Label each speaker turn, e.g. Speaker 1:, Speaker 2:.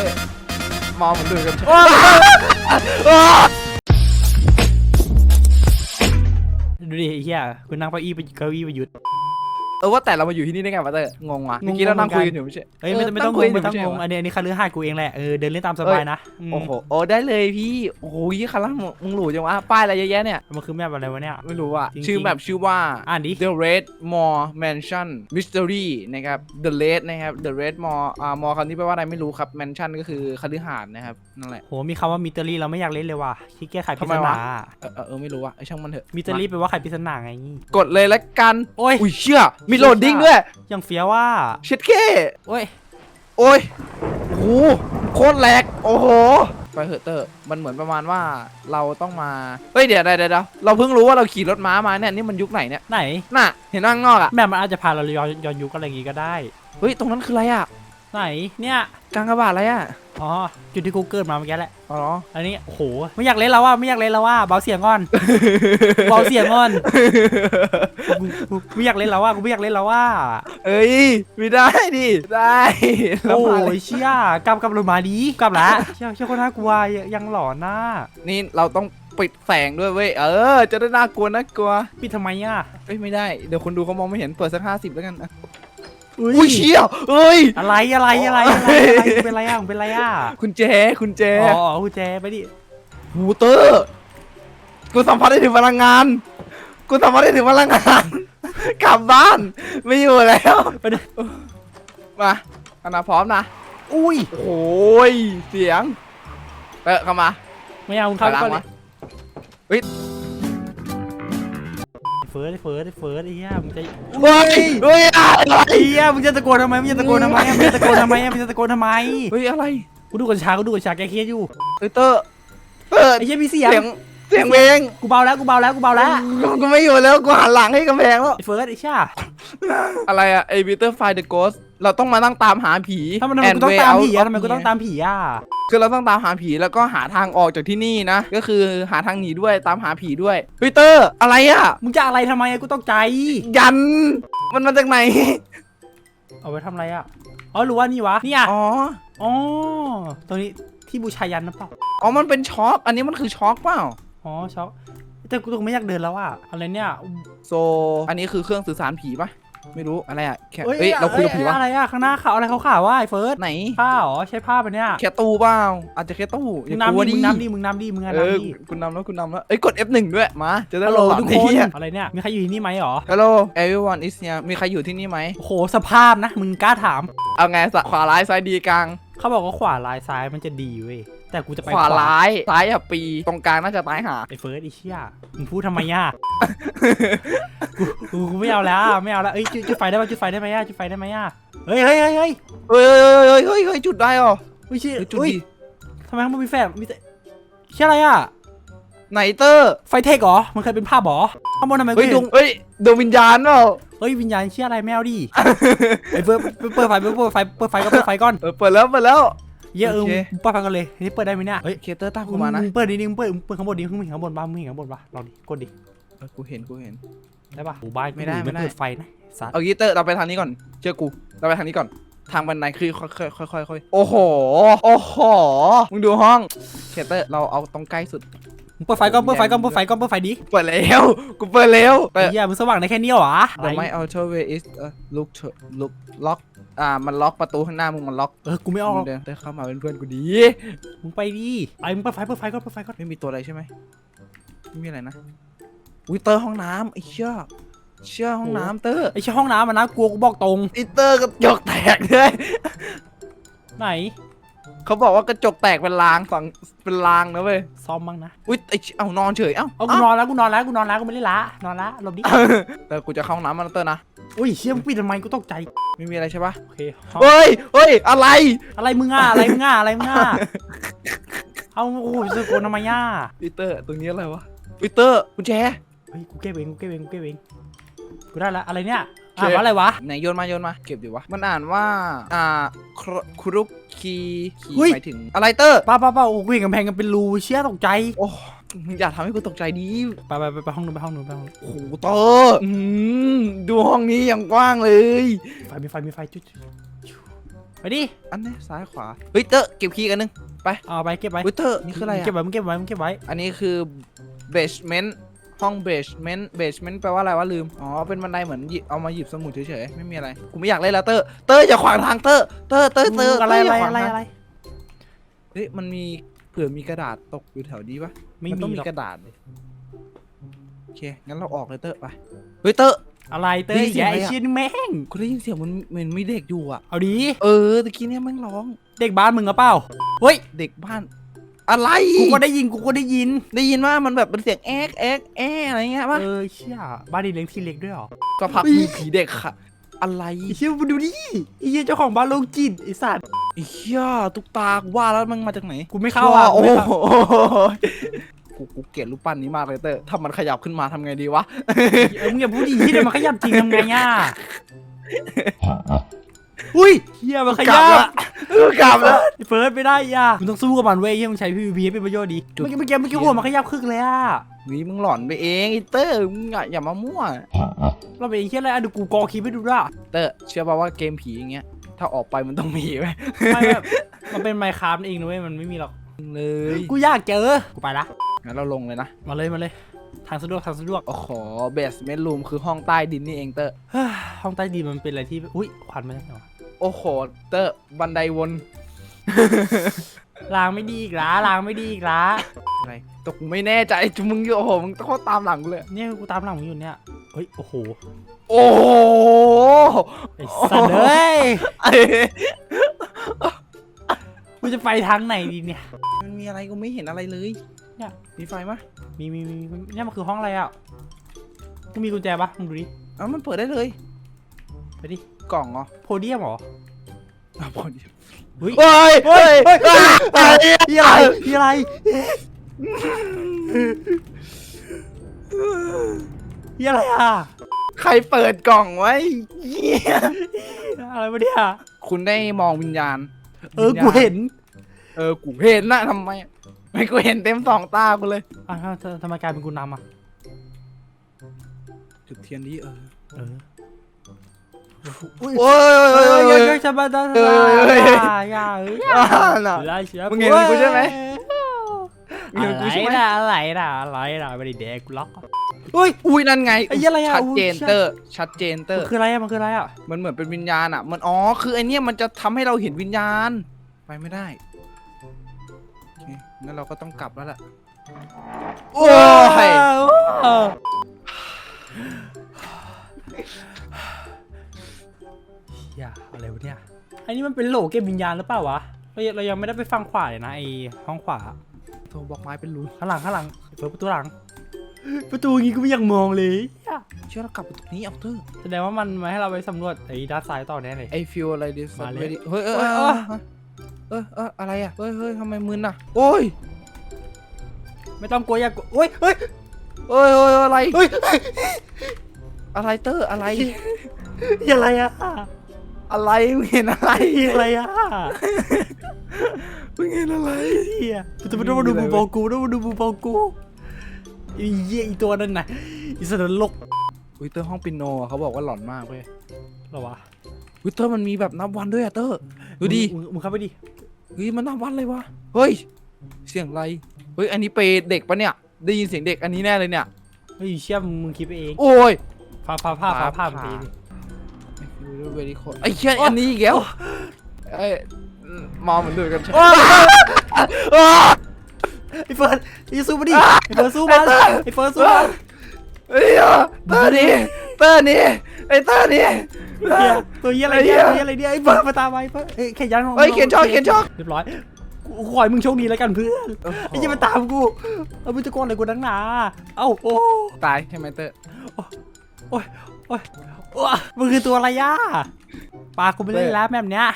Speaker 1: อร์มองเหมือนดูกัน
Speaker 2: ดูดิไอ้เหี้ยกูนั่งเก้าอี้ไปเก้าอี้ไปยุด
Speaker 1: เออว่าแต่เรามาอยู่ที่นี่ได้ไงวะเตอร์งงว่ะ
Speaker 2: งง
Speaker 1: เมื่อกี้เรานั่ง
Speaker 2: เหมือนกัน
Speaker 1: คุยกันอยู่ไม่ใช่
Speaker 2: เฮ้ยไม่ต้องไม่ต้องง
Speaker 1: คุย
Speaker 2: งไม่ต้อง
Speaker 1: ใช่
Speaker 2: ง
Speaker 1: เห
Speaker 2: ง
Speaker 1: รอ
Speaker 2: อันนี้อันนี้คาลือหาดกูเองแหละเออเดินเล่นตามสบายนะม
Speaker 1: โอ้โหโอ้ได้เลยพี่โอ้โหยี่คันละมึงหรูจังวะป้ายอะไรเยอะแยะเนี่ย
Speaker 2: มันคือแมปอะไรวะเนี่ย
Speaker 1: ไม่รู้อะ
Speaker 2: จริงๆ
Speaker 1: ชื่อแบบชื่อว่า
Speaker 2: อ่านดิ
Speaker 1: The Red Mall Mansion Mystery นะครับ The Red นะครับ The Red Mall อ่ามอคำนี้แปลว่าอะไรไม่รู้ครับ Mansion ก็คือคฤหาสน์นะครับนั่นแหละ
Speaker 2: โหมีคำว่ามิเตอรี่เราไม่อยากเล่นเลยว่ะขี้เกียจไขปริ
Speaker 1: ทำไม
Speaker 2: ศ
Speaker 1: วะ
Speaker 2: นา
Speaker 1: เออเออเออไม่รู้อะไอช่างมันเถอะ
Speaker 2: มิเตอรี่แปลว่าไขปริศนาไง
Speaker 1: กดเลยละกัน
Speaker 2: โอ้ย
Speaker 1: อุ้ยเชื่อมีโหลดดิ้งด้วย
Speaker 2: ยังเฟี้ยวว่า
Speaker 1: เช็ดแค่
Speaker 2: โอ้ย
Speaker 1: โอ้ยโอ้โหโคตรแหลกโอ้โหไปเถอะเตอร์มันเหมือนประมาณว่าเราต้องมาเฮ้ยเดี๋ยวเดี๋ยวเดี๋ยวเราเพิ่งรู้ว่าเราขี่รถม้ามาเนี่ยนี่มันยุคไหนเนี่ย
Speaker 2: ไหน
Speaker 1: น่ะเห็นว่าข้างนอกอะ
Speaker 2: แมปมันอาจจะพาเราย้อนย้อนยุคอะไรอย่างงี้ก็ได้
Speaker 1: เฮ้ยตรงนั้นคืออะไรอะ
Speaker 2: ไหนเนี่ย
Speaker 1: กลางกระบาดอะไรอะ
Speaker 2: อ๋อ จุดที่กูเกิดมาเมื่อกี้แหละ
Speaker 1: อ๋อเหรอ
Speaker 2: อันนี้ โอ้โห ไม่อยากเล่นแล้วว่า ไม่อยากเล่นแล้วว่า เบาเสียงก่อน เบาเสียงก่อนกูกูกูไม่อยากเล่นแล้วว่า กูไม่อยากเล่นแล้วว่า
Speaker 1: เอ้ยไม่ได้ดิได้แล้ว
Speaker 2: โอ้
Speaker 1: มาเลย
Speaker 2: ยเชี่ยกลับกลับลงมาดีกลับละเชี่ยเชี่ยคนน่ากลัวยังหลอนน่า
Speaker 1: นี่เราต้องปิดแสงด้วยเว้ยเออ จะได้น่ากลัวน่ากลัว
Speaker 2: ปิดทำไมอะ
Speaker 1: เอ้ยไม่ได้เดี๋ยวคนดูเขามองไม่เห็นเปิดสักห้าสิบแล้วกันนะ
Speaker 2: อุ้
Speaker 1: อุ้ยเชี่ยเอ้ย
Speaker 2: อะไรอะไรอะไรอะไรอะไรมึงเป็นไรอะมึงเป็นไรอะ
Speaker 1: คุณแจคุณแจ
Speaker 2: อ๋อกูแจไปดิ
Speaker 1: หูเตอร์กูสัมผัสได้ถึงพลังงาน กูสัมผัสได้ถึงพลังงาน กลับบ้าน ไม่อยู่แล้ว
Speaker 2: ไปดิ
Speaker 1: มาอันนะพร้อมนะ
Speaker 2: อุ้ย
Speaker 1: โอ้ยเสียงเตอร์เข้ามา
Speaker 2: ไม่เอามึงเข้าไปก่อน
Speaker 1: ไป
Speaker 2: เล
Speaker 1: ล้าง
Speaker 2: ย
Speaker 1: มา
Speaker 2: เฟิร์สเฟิร์สเฟิร์สไอ้เหี้ยมึงจะ
Speaker 1: เฮ้ยเฮ้ยอะไร
Speaker 2: ไอ้เหี้ยมึงจะตะโกนทำไมมึงจะตะโกนทำไมมึงจะตะโกนทำไมมึงจะตะโกนทำไม
Speaker 1: เฮ้ยอะไร
Speaker 2: กูดูกับชากูดูกับชาแกเครียดอยู่
Speaker 1: เฮ้ยเตอร์เปิด
Speaker 2: ไอ้เหี้ยมีเสียง
Speaker 1: เสียงเสียงเพลง
Speaker 2: กูเบาแล้วกูเบาแล้วกูเบาแล้ว
Speaker 1: กูกูไม่อยู่แล้วกูหันหลังให้กำแพงแล้ว
Speaker 2: ไอ้เฟิร์สไอ้ช่า
Speaker 1: อะไรอะไอวิเตอร์ไฟเดอะโกส เราต้องมานั่งตามหาผี
Speaker 2: ทำไมทำไมกูต้อง
Speaker 1: way
Speaker 2: ตาม
Speaker 1: out
Speaker 2: ผีอะ
Speaker 1: of
Speaker 2: ทำไมกูต้องตามผีอะ
Speaker 1: คือเราต้องตามหาผีแล้วก็หาทางออกจากที่นี่นะ ก็คือหาทางหนีด้วยตามหาผีด้วยเฮ้ยเตอร์อะไรอะ
Speaker 2: มึงจะอะไรทำไมอะกูต้องใจ
Speaker 1: ยัน มันมาจากไหน
Speaker 2: เอาไว้ทำอะไรอะอ๋อรู้ว่านี่วะเนี่ย
Speaker 1: อ๋อ
Speaker 2: อ๋อตรงนี้ที่บูชายันนะเปล่า
Speaker 1: อ๋อ มันเป็นช็อคอันนี้มันคือช็อคเปล่า
Speaker 2: อ๋อช็อก แต่กูต้องไม่อยากเดินแล้วอะอะไรเนี่ย
Speaker 1: โซ อันนี้คือเครื่องสื่อสารผีปะ ไม่รู้อะไรอะแค่เอ้ยเราคุยกับผีวะ
Speaker 2: อะไรอะข้างหน้าขาวอะไรขาวๆวะไอ้เฟิร์ส
Speaker 1: ไหน
Speaker 2: ผ้าเหรอใช่ผ้าปะเนี่ย
Speaker 1: แค่ตู้เปล่าอาจจะแค่ตู้อ
Speaker 2: มึ
Speaker 1: ย่างกลัว
Speaker 2: น้ำ
Speaker 1: ดิ
Speaker 2: ดิมึงน้ำดิมึงน้ำดิมึงอะ
Speaker 1: เออ
Speaker 2: น้ำดิ
Speaker 1: คุณนำแล้วคุณนำแล้วเอ้ยกด F1 ด้วยมาจะได้
Speaker 2: ฮัลโหล
Speaker 1: หลอน
Speaker 2: ทุก
Speaker 1: ไอ้
Speaker 2: คน
Speaker 1: เหี้ย
Speaker 2: อะไรเนี่ยมีใครอยู่ที่นี่ไหมหรอ
Speaker 1: Hello everyone is here มีใครอยู่ที่นี่ไหม
Speaker 2: โอ้โหสภาพนะมึงกล้าถาม
Speaker 1: เอาไงสะขวาร้ายซ้ายดีกลาง
Speaker 2: เขาบอกว่าขวาลายซ้ายมันจะดีเว้ย แต่กูจะไป
Speaker 1: ขวาร้ายซ้ายอะปีตรงกลางน่าจะตายหา
Speaker 2: ไอ้เฟิร์สไอ้เชี่ยมึงพูดทำไมย่ะกูกูกูไม่เอาแล้วไม่เอาแล้วเอ้ยจุดจุดไฟได้ป่ะจุดไฟได้ไหมย่ะจุดไฟได้ไหมย่ะเฮ้ยเฮ้ยเฮ้ยเฮ้ย
Speaker 1: เฮ้ยเฮ้ยเฮ้ยเฮ้ยเฮ้ยจุดได้เหรอ
Speaker 2: อุ้ยเชี่ย
Speaker 1: เฮ้ยจุด
Speaker 2: อุ้ย
Speaker 1: ดี
Speaker 2: ทำไมข้างบนมีแฟลชมีแต่เชี่ยอะไรอะ
Speaker 1: ไหนเตอร์
Speaker 2: ไฟเทคเหรอ มันเคยเป็นภาพเหรอข้างบนทำไมกู
Speaker 1: เฮ้ยด
Speaker 2: เห็
Speaker 1: วนงเฮ้ยดวงวิญญาณเปล่า
Speaker 2: เฮ้ยวิญญาณเชี่ยอะไรไม่เอาดิไอ้เฟิร์สเปิดไฟเปิดไฟเปิดไฟก็เปิดไฟก่อน
Speaker 1: เออเปิดแล้วเปิดแล้ว
Speaker 2: เหี้ยเออ
Speaker 1: โอเค
Speaker 2: มึงเปิดไฟกันเลยนี่เปิดได้ไหมเนี่ย
Speaker 1: เฮ้ยเคเตอร์ตามกูมานะ
Speaker 2: งเปิดดิดิมึงเปิดมึงเปิดข้างบนดิมึงเห็นข้างบนป่ะมึงเห็นข้างบนป่ะลองดิกดดิ
Speaker 1: เออกูเห็นกูเห็น
Speaker 2: ได้ป่ะหมู่บ้าน
Speaker 1: ไม่ได้ไม่ได้
Speaker 2: เปิดไฟนะสัตว์
Speaker 1: เอางี้เตอร์เราไปทางนี้ก่อนเชื่อกูเราไปทางนี้ก่อนทางบันไดคือค่อยค่อยค่อยค่อยโอ้โห โอ้โห มึงดูห้องเคเตอร์เราเอาตรงใกล้สุด
Speaker 2: มึงเปิดไฟก่อนเปิดไฟก่อนเปิดไฟก่อนเปิดไฟดิ
Speaker 1: เปิดแล้วกูเปิดแล้วเตอ
Speaker 2: ไอ้
Speaker 1: ร์
Speaker 2: เหี้ยมึงสว่างได้แค่นี้เหรอ
Speaker 1: The my auto way is uh, look to look lock อ่ามันล็อกประตูข้างหน้ามึงมันล็อก
Speaker 2: เออกูไม่ออก
Speaker 1: มึงเดินเดินเข้ามาเป็นเพื่อนกูดี
Speaker 2: มึงไปดิไอ้มึงเปิดไฟเปิดไฟก่อนเปิดไฟก่อน
Speaker 1: ไม่มีตัวอะไรใช่ไหมไม่มีอะไรนะอุ้ยเตอร์ห้องน้ำไอ้เชี่ยเชี่ยห้องน้ำเตอร์
Speaker 2: ไอ้เช่ห้องน้ำมันนะกลัวกูบอกตรง
Speaker 1: ไอีเตอร์กระจกแตกเลย
Speaker 2: ไหน
Speaker 1: เขาบอกว่ากระจกแตกเป็นรางฝั่งเป็นรางนะเว้ย
Speaker 2: ซ่อมบ้างนะ
Speaker 1: อุ้ยไอ้เชี่ยเอานอนเฉยเอ้า
Speaker 2: เอากูนอนแล้วกูนอนแล้วกูนอนแล้วกูไม่ได้ละนอนละหลบดิ
Speaker 1: เตอร์กูจะเข้าห้องน้ำมันเตอร์นะ
Speaker 2: อุ้ยเชี่ยมึงปิดทำไมกูตกใจ
Speaker 1: ไม่มีอะไรใช่ปะ
Speaker 2: โอเคห้อง
Speaker 1: เฮ้ยเฮ้ยอะไร
Speaker 2: อะไรมึงอะอะไรมึงอะอะไรมึงอะเอาโอ้โหจะโกนทำไมอะ
Speaker 1: อีเตอร์ ตรงนี้อะไรวะอีเตอร์กุญแจ
Speaker 2: เฮ้ยกูเก็บเองกูเก็บเองกูเก็บเองกูได้ละอะไรเนี่ย
Speaker 1: โอเค
Speaker 2: อ่านว่าอะไรวะ
Speaker 1: ไหนโยนมาโยนมา เก็บดิวะ มันอ่านว่า อ่าครครุกคีคี
Speaker 2: เฮ้ย
Speaker 1: หมายถึงอะไรเตอร์
Speaker 2: ป้าป้าป้าโอ้กูเห็นกำแพงกันเป็นรูเชี่ยตกใจ
Speaker 1: โอ้มึง อย่าทำให้กูตกใจดิ
Speaker 2: ไปไปไปไปห้องนู้นไปห้องนู้นไปห้องนู้น
Speaker 1: โอ้โหเตอร์อืมดูห้องนี้อย่างกว้างเลย
Speaker 2: ไฟมีไฟมีไฟจุดจุดไปดิ
Speaker 1: อันนี้ซ้ายขวา เฮ้ยเตอร์เก็บคีย์กันนึง
Speaker 2: เอาไปเก็บไว้
Speaker 1: เฮ้ยเตอร์นี่คืออะไร
Speaker 2: เก็บ
Speaker 1: อะ
Speaker 2: ไว้มึงเก็บไว้มึงเก็บไว้
Speaker 1: อันนี้คือ basement ห้อง basement basement แปลว่าอะไรวะลืม อ๋อ เป็นบันไดเหมือนหยิบเอามาหยิบสมุดเฉยๆ ไม่มีอะไร กูไม่อยากเล่นแล้วเตอร์ เตอร์อย่าขวางทางเตอร์ เตอร์ เตอร์ เตอร์
Speaker 2: อะไร
Speaker 1: เต
Speaker 2: อะไร
Speaker 1: ย่าขวาง
Speaker 2: อะไร
Speaker 1: ทาง
Speaker 2: อะไร
Speaker 1: เฮ้ย มันมีเผื่อมีกระดาษตกอยู่แถวนี้ปะ
Speaker 2: ไม่
Speaker 1: นต้อง
Speaker 2: มี
Speaker 1: มี
Speaker 2: หรอก
Speaker 1: กระดาษเลยโอเค งั้นเราออกเลยเตอร์ไป เฮ้ยเตอร์
Speaker 2: อะไรเต้
Speaker 1: ได้
Speaker 2: ย
Speaker 1: ยินเสียง
Speaker 2: แย่
Speaker 1: อะไร
Speaker 2: ไอ
Speaker 1: อะ
Speaker 2: เชียนแม่ง
Speaker 1: กูได้ยินเสียงมันเหมือนมีเด็กอยู่อะ
Speaker 2: เอาดี
Speaker 1: เออตะกี้เนี่ยแม่งร้อง
Speaker 2: เด็กบ้านมึงหรือเปล่า เฮ้ย
Speaker 1: เด็กบ้าน อะไร
Speaker 2: กูก็ได้ยิน กูก็ได้ยิน
Speaker 1: ได้ยินว่ามันแบบเป็นเสียงแอ๊กแอ๊กแอ๊กอะไรเงี้ยป่ะ
Speaker 2: เออเชี่ยบ้านนี้เลี้ยงที่เล็กด้วยเหรอ
Speaker 1: ก็พัก
Speaker 2: อุ๊ย
Speaker 1: มีผีเด็กค่ะ อะไร
Speaker 2: ไอ้เชี่ยมาดูดิไอ้เหี้ยเจ้าของบ้านโรคจิตไอ้สัตว์
Speaker 1: ไอ้เหี้ยตุกตากูว่าแล้วมันมาจากไหน
Speaker 2: กูไม่เข้าอะ
Speaker 1: โอ้
Speaker 2: กู
Speaker 1: โห
Speaker 2: ไม่เข้า
Speaker 1: กูกูเกลียดรูปปั้นนี้มากเลยเตอร์ถ้ามันขยับขึ้นมาทำไงดีวะ
Speaker 2: เออมึงอย่าพูดดิที่เดี๋ยวมันขยับจริงทำไงอะอุ้ยเฮียมันข
Speaker 1: กลั
Speaker 2: ยั
Speaker 1: บบละเออกลับแล้ว
Speaker 2: ไอ้เฟิร์สไม่ได้อะมึงต้องสู้กับมันเว้ยเฮียมึงใช้ PVP ให้เป็นประโยชน์ดี
Speaker 1: จุด
Speaker 2: เมื่อกี้เมื่อกี้เมื่อกี้หัวมันขยับครึ่งเลยอะ
Speaker 1: วิมึงหลอนไปเองไอ้เตอร์มึงอะอย่ามามั่ว
Speaker 2: เราเป็นไอ้เฮียอะไรอะเดี๋ยวกูกอคลิปให้ดูด้วย
Speaker 1: เตอร์เชื่อป่าว่าเกมผีอย่างเงี้ย ถ้าออกไปมันต้องมีไหม
Speaker 2: ไม่แบบมันเป็นไมค์คราฟเองนะเว้ยมันไม่มีหรอก
Speaker 1: เลย
Speaker 2: กูอยากเจอกูไปละ
Speaker 1: งั้นเราลงเลยนะ
Speaker 2: มาเลยมาเลย ทางสะดวกทางสะดวก
Speaker 1: โอ้โหเบสเมนรูมคือห้องใต้ดินนี่เองเตอร์
Speaker 2: เฮ้ยห้องใต้ดินมันเป็นอะไรที่อุ้ยควันมาจากไหนวะ
Speaker 1: โอ้โหเตอร์บันไดวน
Speaker 2: ลางไม่ดีอีกละลางไม่ดีอีกละ
Speaker 1: อะไรแตกไม่แน่ใจจุมึงโอ้โหมึงต้องตามหลังกูเลย
Speaker 2: เนี่ยกูตามหลังมึงอยู่เนี่ยเฮ้ยโอ้โห
Speaker 1: โอ้โห
Speaker 2: ไอ้สัตว์เอ้ย
Speaker 1: ไอ้
Speaker 2: กูจะไปทางไหนดีเนี่ย
Speaker 1: มันมีอะไรกูไม่เห็นอะไรเลย
Speaker 2: เนี่ย
Speaker 1: มีไฟมะ
Speaker 2: มีมีมีมีเนี่ยมันคือห้องอะไรอะกูมีกุญแจปะมึงดูดิ
Speaker 1: เอ้ามันเปิดได้เลย
Speaker 2: ไปดิ
Speaker 1: กล่องเหรอ
Speaker 2: โพเดียมเหรอ
Speaker 1: อะพอดี
Speaker 2: เฮ้ย
Speaker 1: เฮ้ย
Speaker 2: เฮ้ยเฮ้ย
Speaker 1: อะอะ
Speaker 2: พี่อะไรพี่อะไร พี่อะไรอะ
Speaker 1: ใครเปิดกล่องไว้เหี้ย
Speaker 2: อะไรวะเนี่ย
Speaker 1: คุณได้มองวิญญาณ
Speaker 2: เออ
Speaker 1: วิญญาณ
Speaker 2: กูเห็น
Speaker 1: เออกูเห็นนะทำไมไม่กูเห็นเต็มสองตากูเลย
Speaker 2: อะทำทำทำไมกลายเป็นกูนำอะ
Speaker 1: จุดเทียนนี้เออ
Speaker 2: เอออุ้ย
Speaker 1: โอ้ย
Speaker 2: เอ้ย
Speaker 1: โอ้ย
Speaker 2: เอ้
Speaker 1: โอ้
Speaker 2: ย
Speaker 1: ย
Speaker 2: เอ้ยจะมาได้
Speaker 1: เอ้ยเอ้ย
Speaker 2: อย่าอย่าเอ้ยอย่า
Speaker 1: อ่าน่ะ
Speaker 2: ไล่เชีย
Speaker 1: มึงเห็นกูใช่ไหม
Speaker 2: อะ
Speaker 1: เห็นกู
Speaker 2: ไร
Speaker 1: ใช่ไหม
Speaker 2: นะอะไรนะอะไรนะไม่ได้แดกกูล็อก เฮ้ย
Speaker 1: อุ้ยนั่นไง
Speaker 2: ไอ้เหี้ยอะไรอะ
Speaker 1: ชัดเจน
Speaker 2: อุ้ย
Speaker 1: เตอร์ ชัดเจนเตอ
Speaker 2: มัน
Speaker 1: ร์
Speaker 2: คืออะไรอะมันคืออะไรอะ
Speaker 1: มันเหมือนเป็นวิญญาณอะ มันอ๋อ คือไอเนี้ยมันจะทำให้เราเห็นวิญญาณ ไปไม่ได้โอเคงั้นเราก็ต้องกลับแล้วล่ะ โอ้ย
Speaker 2: เออเฮียอะไรวะเนี่ย อันนี้มันเป็นโหลเก็บวิญญาณหรือเปล่าวะ เรายังเรายังไม่ได้ไปฟังขวาเลยนะไอห้องขวา
Speaker 1: โทรบอกไม้เป็นรู
Speaker 2: ข้างหลังข้างหลังเปิดประตูหลัง ประตูอย่างงี้ก็ไม่อยากมองเลยเหี้ย
Speaker 1: เชื่อเรากลับไปตรงนี้เอาเถอะ
Speaker 2: แสดงว่ามันมาให้เราไปสำรวจไอ้ด้านซ้ายต่อแน่เลย
Speaker 1: ไอฟิลอะไรดิส
Speaker 2: มาเลย
Speaker 1: เฮ้ยเออ
Speaker 2: เอ้
Speaker 1: เอยอ
Speaker 2: เอ้
Speaker 1: เอยอเออเอออะไรอะเฮ้ยเฮ้ยทำไมมึนอะโอ้ย
Speaker 2: ไม่ต้องกลัวอย่ากลัวโอ้ยเฮ้ย
Speaker 1: เอ้ยเอ้ยอะไร
Speaker 2: เฮ้ย
Speaker 1: อะไรเตอร์อะไร
Speaker 2: เหี้ยอะไรอะ
Speaker 1: อะไรมึงเห็นอะไร
Speaker 2: เหี้ยอะไรอะ
Speaker 1: มึงเห็นอะไร
Speaker 2: เหี้ยจะมาดูมาดูบูบอลกูต้องมาดูบูบอลกูไอ้เหี้ยอีตัวนั้นน่ะอีสนรก
Speaker 1: อุ้ยเตอร์ห้องปิโนอะเขาบอกว่าหลอนมากเว้ย
Speaker 2: เหรอวะ
Speaker 1: อุ้ยเตอร์มันมีแบบนับวันด้วยอะเตอร์ดูดิ
Speaker 2: มึงมึงเข้าไปดิ
Speaker 1: เฮ้ยมันนับวันเลยวะเฮ้ย เสียงอะไรเฮ้ยอันนี้เปรย์เด็กปะเนี่ย ได้ยินเสียงเด็กอันนี้แน่เลยเนี่ย
Speaker 2: เฮ้ยเชี่ยมึงมึงคิดไปเอง
Speaker 1: โอ้ย
Speaker 2: พาพาพาพาพา
Speaker 1: ฟ้า
Speaker 2: ไป
Speaker 1: ผ่า
Speaker 2: ดิ
Speaker 1: เวรีโคไอ้เชี่ยอันนี้อีกแล้วไอ้ยมองเหมือนดูดกันใช่
Speaker 2: โอ้ย
Speaker 1: อ้า
Speaker 2: ไอ้เฟิร์นไอ้สู้มาดิไอ้เฟิร์นสู้มันไอ้เฟิร์นสู้มัน
Speaker 1: เฮ้ยเตอร์นี่เตอร์นี่ไอ้เตอร์นี่
Speaker 2: เหี้ยตัวเหี้ยอะไรเนี่ยตัวเหี้ยอะไรเนี่ยไอ้เฟิร์นมาตามไปเฟิร์นเอ้ยแค่ยัน
Speaker 1: เฮ้ยเขียนช็อกเขียนช็อก
Speaker 2: เรียบร้อยกูขอให้มึงโชคดีแล้วกันเพื่อนไอ้เหี้ยมาตามกูเอามึงจะโกนอะไรกูนักหนาเอ้าโอ้
Speaker 1: ตายใช่ไหมเตอร์
Speaker 2: โอ้ยโอ้ยโอ้ยมึงคือตัวอะไรย่าปลากูไม่เล่นแล้วแบบเนี้ย